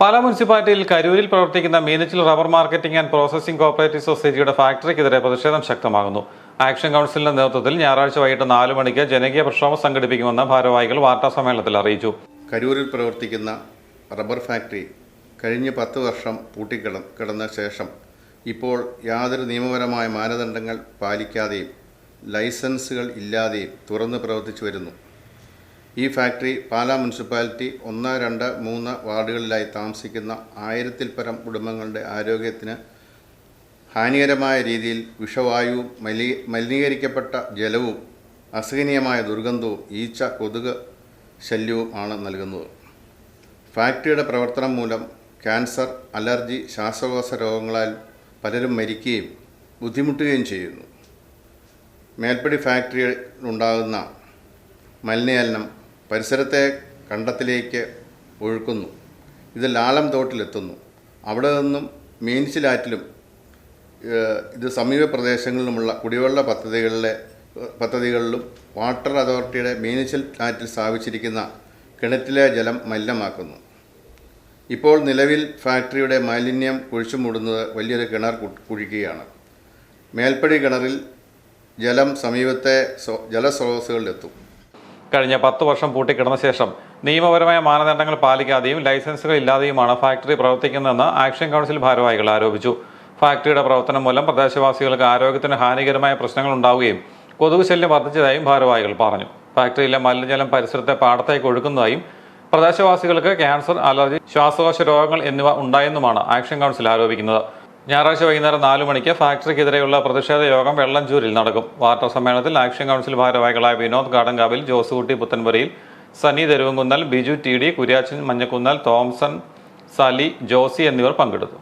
പാലാ മുനിസിപ്പാലിറ്റിയിൽ കരൂരിൽ പ്രവർത്തിക്കുന്ന Meenachil rubber marketing and processing cooperative സൊസൈറ്റിയുടെ ഫാക്ടറിക്കെതിരെ പ്രതിഷേധം ശക്തമാകുന്നു. ആക്ഷൻ കൗൺസിലിന്റെ നേതൃത്വത്തിൽ ഞായറാഴ്ച വൈകിട്ട് നാല് മണിക്ക് ജനകീയ പ്രക്ഷോഭം സംഘടിപ്പിക്കുമെന്ന് ഭാരവാഹികൾ വാർത്താ സമ്മേളനത്തിൽ അറിയിച്ചു. കരൂരിൽ പ്രവർത്തിക്കുന്ന റബ്ബർ ഫാക്ടറി കഴിഞ്ഞ പത്ത് വർഷം പൂട്ടിക്കിട കിടന്ന ശേഷം ഇപ്പോൾ യാതൊരു നിയമപരമായ മാനദണ്ഡങ്ങൾ പാലിക്കാതെയും ലൈസൻസുകൾ ഇല്ലാതെയും തുറന്ന് പ്രവർത്തിച്ചു വരുന്നു. ഈ ഫാക്ടറി പാലാ മുനിസിപ്പാലിറ്റി ഒന്ന് രണ്ട് മൂന്ന് വാർഡുകളിലായി താമസിക്കുന്ന ആയിരത്തിൽ പരം കുടുംബങ്ങളുടെ ആരോഗ്യത്തിന് ഹാനികരമായ രീതിയിൽ വിഷവായുവും മലി മലിനീകരിക്കപ്പെട്ട ജലവും അസഹനീയമായ ദുർഗന്ധവും ഈച്ച കൊതുക് ശല്യവും ആണ് നൽകുന്നത്. ഫാക്ടറിയുടെ പ്രവർത്തനം മൂലം ക്യാൻസർ അലർജി ശ്വാസകോശ രോഗങ്ങളാൽ പലരും മരിക്കുകയും ബുദ്ധിമുട്ടുകയും ചെയ്യുന്നു. മേൽപ്പടി ഫാക്ടറിയിൽ ഉണ്ടാകുന്ന മലിനജലനം പരിസരത്തെ കണ്ടത്തിലേക്ക് ഒഴുക്കുന്നു. ഇത് ലാളം തോട്ടിലെത്തുന്നു. അവിടെ നിന്നും മീൻസിലാറ്റിലും ഇത് സമീപ പ്രദേശങ്ങളിലുമുള്ള കുടിവെള്ള പദ്ധതികളിലെ പദ്ധതികളിലും വാട്ടർ അതോറിറ്റിയുടെ മീനിച്ചൽ ആറ്റിൽ സ്ഥാപിച്ചിരിക്കുന്ന കിണറ്റിലെ ജലം മലിനമാക്കുന്നു. ഇപ്പോൾ നിലവിൽ ഫാക്ടറിയുടെ മാലിന്യം കുഴിച്ചു മൂടുന്നത് വലിയൊരു കിണർ കുഴിക്കുകയാണ്. മേൽപ്പടി കിണറിൽ ജലം സമീപത്തെ ജലസ്രോതസ്സുകളിലെത്തും. കഴിഞ്ഞ പത്ത് വർഷം പൂട്ടിക്കിടന്ന ശേഷം നിയമപരമായ മാനദണ്ഡങ്ങൾ പാലിക്കാതെയും ലൈസൻസുകൾ ഇല്ലാതെയുമാണ് ഫാക്ടറി പ്രവർത്തിക്കുന്നതെന്ന് ആക്ഷൻ കൗൺസിൽ ഭാരവാഹികൾ ആരോപിച്ചു. ഫാക്ടറിയുടെ പ്രവർത്തനം മൂലം പ്രദേശവാസികൾക്ക് ആരോഗ്യത്തിന് ഹാനികരമായ പ്രശ്നങ്ങൾ ഉണ്ടാവുകയും കൊതുക് ശല്യം വർദ്ധിച്ചതായും ഭാരവാഹികൾ പറഞ്ഞു. ഫാക്ടറിയിലെ മലിനജലം പരിസരത്തെ പാടത്തേക്ക് ഒഴുക്കുന്നതായും പ്രദേശവാസികൾക്ക് ക്യാൻസർ അലർജി ശ്വാസകോശ രോഗങ്ങൾ എന്നിവ ഉണ്ടായെന്നുമാണ് ആക്ഷൻ കൗൺസിൽ ആരോപിക്കുന്നത്. ഞായറാഴ്ച വൈകുന്നേരം നാലു മണിക്ക് ഫാക്ടറിക്കെതിരെയുള്ള പ്രതിഷേധ യോഗം വെള്ളഞ്ചൂരിൽ നടക്കും. വാർത്താ സമ്മേളനത്തിൽ ആക്ഷൻ കൗൺസിൽ ഭാരവാഹികളായ Vinod Kadankavil Josekutty Puthenpurayil Sani Theruvumkunnel Biju T D Kuriachan Manjakkunnel Thomson Sali Josy എന്നിവർ പങ്കെടുത്തു.